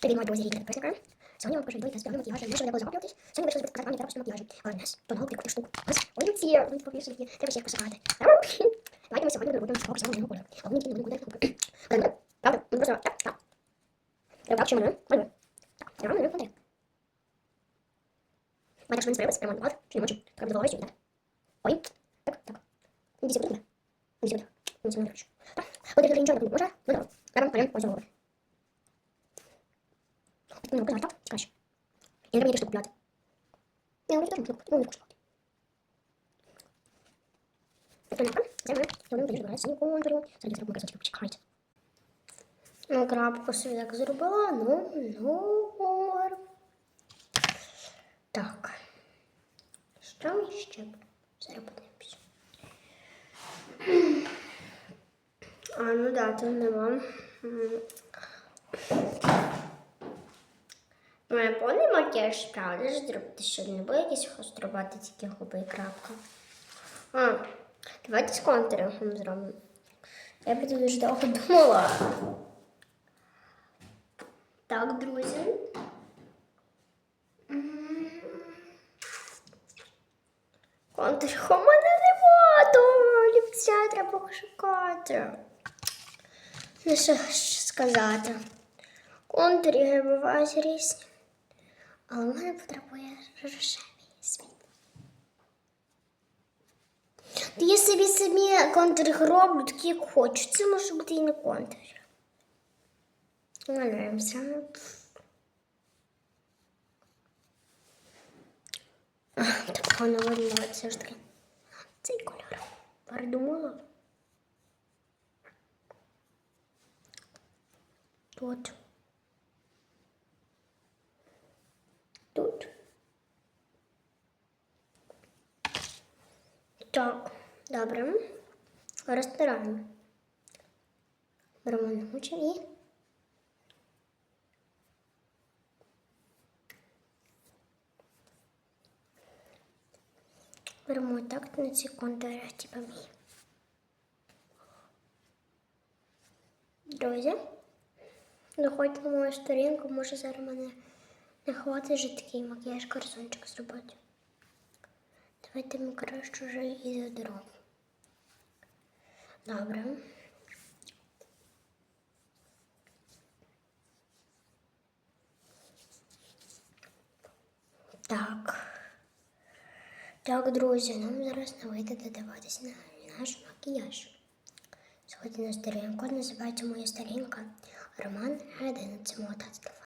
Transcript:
Привіт, мої друзі, Ріки, Персикер. Сьогодні вам покажу дойти з певним макіяжем. Ми ще не захоплюватись. Сьогодні вирішили показати вам неперепрошним макіяжем. Але в нас нову прикольну штуку. У нас ой, ці, ой, повішені, треба ще їх посипати. Давайте ми сьогодні будемо фокус на кольору. А вони тільки не буде. Правда, правда, ну просто так, так. Треба так, що мене, малюю. Так, я малюю контент. Має, що він збереться, прямо малювати, чи не можу. Треба головою сюди. Ой, так, так. Іди сюди. Іди сюди. Іди сюди, коротше. Так, от я нічого не може? Ну, добре. Треба малюємо ось. Ну, казав, так, краще. Я не треба штуку купляти. Я говорю, теж можна купити, ну, не коштувати. Тобто, не це ми будемо синю контуру, сьогодні зробимо красочки, почекайте. Ну, крапку собі як зробила, ну, ну, так. Що ми ще? Зараз подивимося. А, ну да, тут нема. М. Ну, повний макіяж справді ж зробити, що не буде якийсь хострувати тільки губи і крапка. А, давайте з контуром зробимо. Я це дуже довго думала. Так, друзі. Контур у мене нема, то олівця треба шукати. Ну, що ж сказати. Контурі бувають різні. Але в мене потребує рожевий світ. То я собі самі контури роблю, такі як хочу. Це може бути і не контур. Малюємося. Так погано видно, все ж таки. Цей кольор. Передумала. Тут. Так, добре. Розтираємо. Беремо намочі і беремо так на ці контури, типа мій. Друзі, заходьте на мою сторінку, може зараз мене не хватить вже такий макіяж корзончик зробити. Давайте краще вже і задеремо. Добре. Так. Так, друзі, нам зараз не вийде додаватись на наш макіяж. Сьогодні на сторінку називається моя сторінка Роман 11 мота телефон.